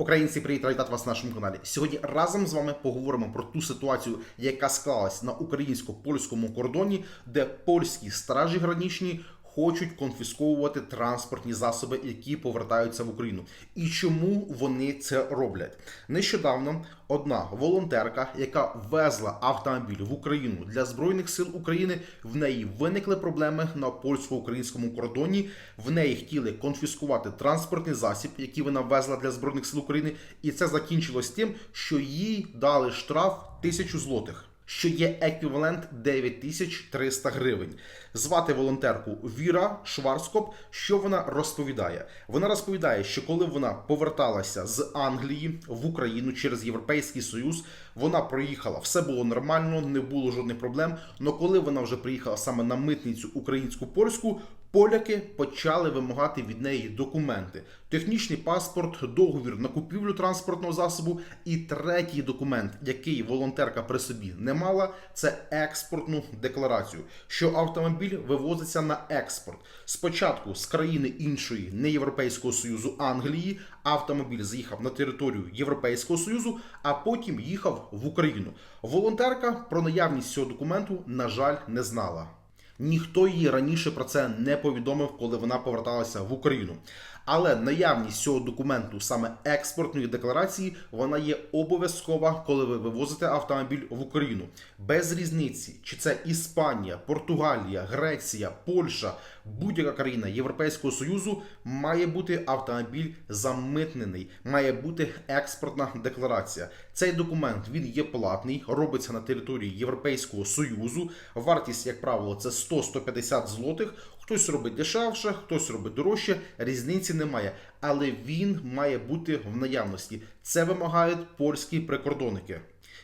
Українці, привіт, вітати вас на нашому каналі. Сьогодні разом з вами поговоримо про ту ситуацію, яка склалась на українсько-польському кордоні, де польські стражі граничні хочуть конфісковувати транспортні засоби, які повертаються в Україну. І чому вони це роблять? Нещодавно одна волонтерка, яка везла автомобіль в Україну для збройних сил України, в неї виникли проблеми на польсько-українському кордоні. В неї хотіли конфіскувати транспортний засіб, який вона везла для збройних сил України, і це закінчилось тим, що їй дали штраф тисячу злотих. Що є еквівалент 9300 гривень. Звати волонтерку Віра Шварскоп. Що вона розповідає? Вона розповідає, що коли вона поверталася з Англії в Україну через Європейський Союз, вона проїхала, все було нормально, не було жодних проблем. Но коли вона вже приїхала саме на митницю українську польську, поляки почали вимагати від неї документи: технічний паспорт, договір на купівлю транспортного засобу. І третій документ, який волонтерка при собі не мала, це експортну декларацію, що автомобіль вивозиться на експорт. Спочатку з країни іншої неєвропейського союзу Англії автомобіль заїхав на територію Європейського союзу, а потім їхав в Україну. Волонтерка про наявність цього документу, на жаль, не знала. Ніхто їй раніше про це не повідомив, коли вона поверталася в Україну. Але наявність цього документу, саме експортної декларації, вона є обов'язкова, коли ви вивозите автомобіль в Україну. Без різниці, чи це Іспанія, Португалія, Греція, Польща, будь-яка країна Європейського Союзу має бути автомобіль замитнений, має бути експортна декларація. Цей документ він є платний, робиться на території Європейського Союзу. Вартість, як правило, це 100-150 злотих. Хтось робить дешевше, хтось робить дорожче, різниці немає. Але він має бути в наявності. Це вимагають польські прикордонники.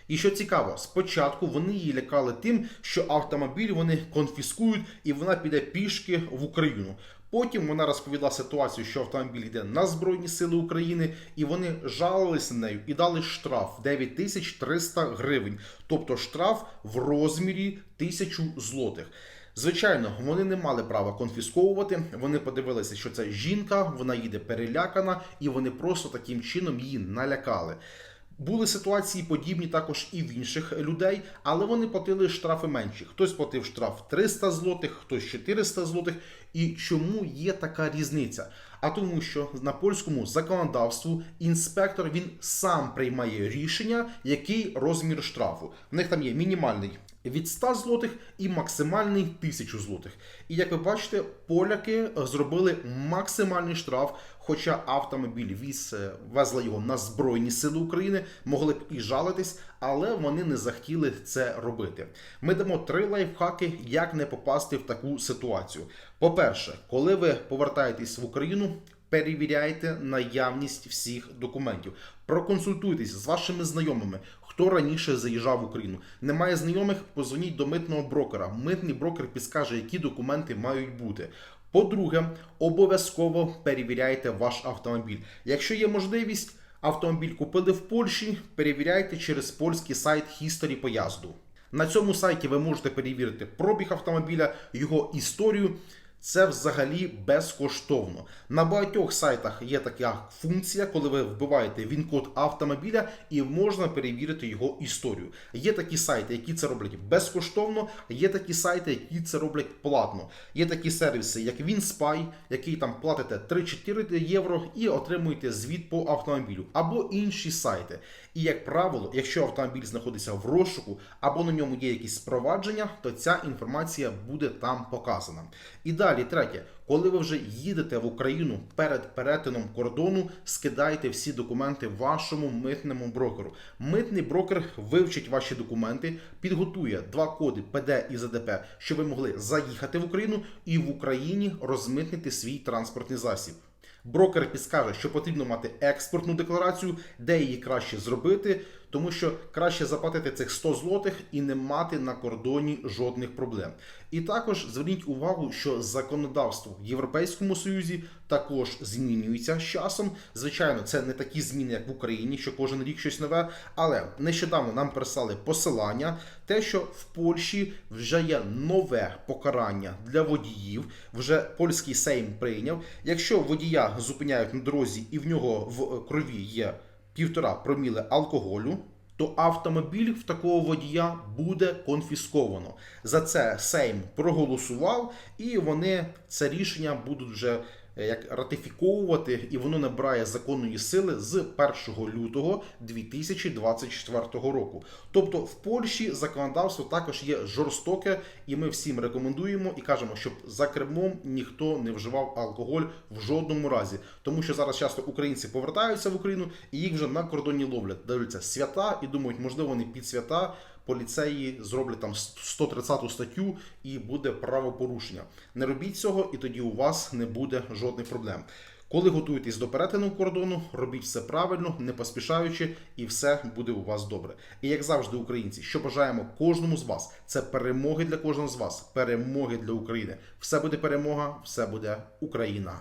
І що цікаво, спочатку вони її лякали тим, що автомобіль вони конфіскують і вона піде пішки в Україну. Потім вона розповіла ситуацію, що автомобіль йде на Збройні Сили України, і вони жалилися на нею і дали штраф 9300 гривень, тобто штраф в розмірі 1000 злотих. Звичайно, вони не мали права конфісковувати. Вони подивилися, що це жінка, вона їде перелякана, і вони просто таким чином її налякали. Були ситуації подібні також і в інших людей, але вони платили штрафи менші. Хтось платив штраф 300 злотих, хтось 400 злотих. І чому є така різниця? А тому, що на польському законодавству інспектор він сам приймає рішення, який розмір штрафу. В них там є мінімальний від 100 злотих і максимальний 1000 злотих. І як ви бачите, поляки зробили максимальний штраф. Хоча автомобіль віз е, везла його на Збройні Сили України, могли б і жалитись, але вони не захотіли це робити. Ми дамо три лайфхаки, як не попасти в таку ситуацію. По-перше, коли ви повертаєтесь в Україну, перевіряйте наявність всіх документів. Проконсультуйтесь з вашими знайомими, хто раніше заїжджав в Україну. Немає знайомих, позвоніть до митного брокера. Митний брокер підскаже, які документи мають бути. По-друге, обов'язково перевіряйте ваш автомобіль. Якщо є можливість, автомобіль купили в Польщі, перевіряйте через польський сайт History поїзду. На цьому сайті ви можете перевірити пробіг автомобіля, його історію. Це взагалі безкоштовно. На багатьох сайтах є така функція, коли ви вбиваєте він-код автомобіля і можна перевірити його історію. Є такі сайти, які це роблять безкоштовно, є такі сайти, які це роблять платно. Є такі сервіси, як WinSpy, який там платите 3-4 євро і отримуєте звіт по автомобілю, або інші сайти. І, як правило, якщо автомобіль знаходиться в розшуку або на ньому є якісь спровадження, то ця інформація буде там показана. І далі, третє, коли ви вже їдете в Україну перед перетином кордону, скидайте всі документи вашому митному брокеру. Митний брокер вивчить ваші документи, підготує два коди ПД і ЗДП, щоб ви могли заїхати в Україну і в Україні розмитнити свій транспортний засіб. Брокер підскаже, що потрібно мати експортну декларацію, де її краще зробити. Тому що краще заплатити цих 100 злотих і не мати на кордоні жодних проблем. І також зверніть увагу, що законодавство в Європейському Союзі також змінюється з часом. Звичайно, це не такі зміни, як в Україні, що кожен рік щось нове. Але нещодавно нам прислали посилання, те, що в Польщі вже є нове покарання для водіїв. Вже польський сейм прийняв. Якщо водія зупиняють на дорозі і в нього в крові є півтора проміли алкоголю, то автомобіль в такого водія буде конфісковано. За це Сейм проголосував, і вони це рішення будуть вже як ратифіковувати, і воно набирає законної сили з 1 лютого 2024 року. Тобто в Польщі законодавство також є жорстоке, і ми всім рекомендуємо і кажемо, щоб за кермом ніхто не вживав алкоголь в жодному разі, тому що зараз часто українці повертаються в Україну і їх вже на кордоні ловлять, дивляться свята і думають, можливо, вони під свята. Поліцеї зроблять там 130 статтю і буде правопорушення. Не робіть цього, і тоді у вас не буде жодних проблем. Коли готуєтесь до перетину кордону, робіть все правильно, не поспішаючи, і все буде у вас добре. І як завжди, українці, що бажаємо кожному з вас, це перемоги для кожного з вас, перемоги для України. Все буде перемога, все буде Україна.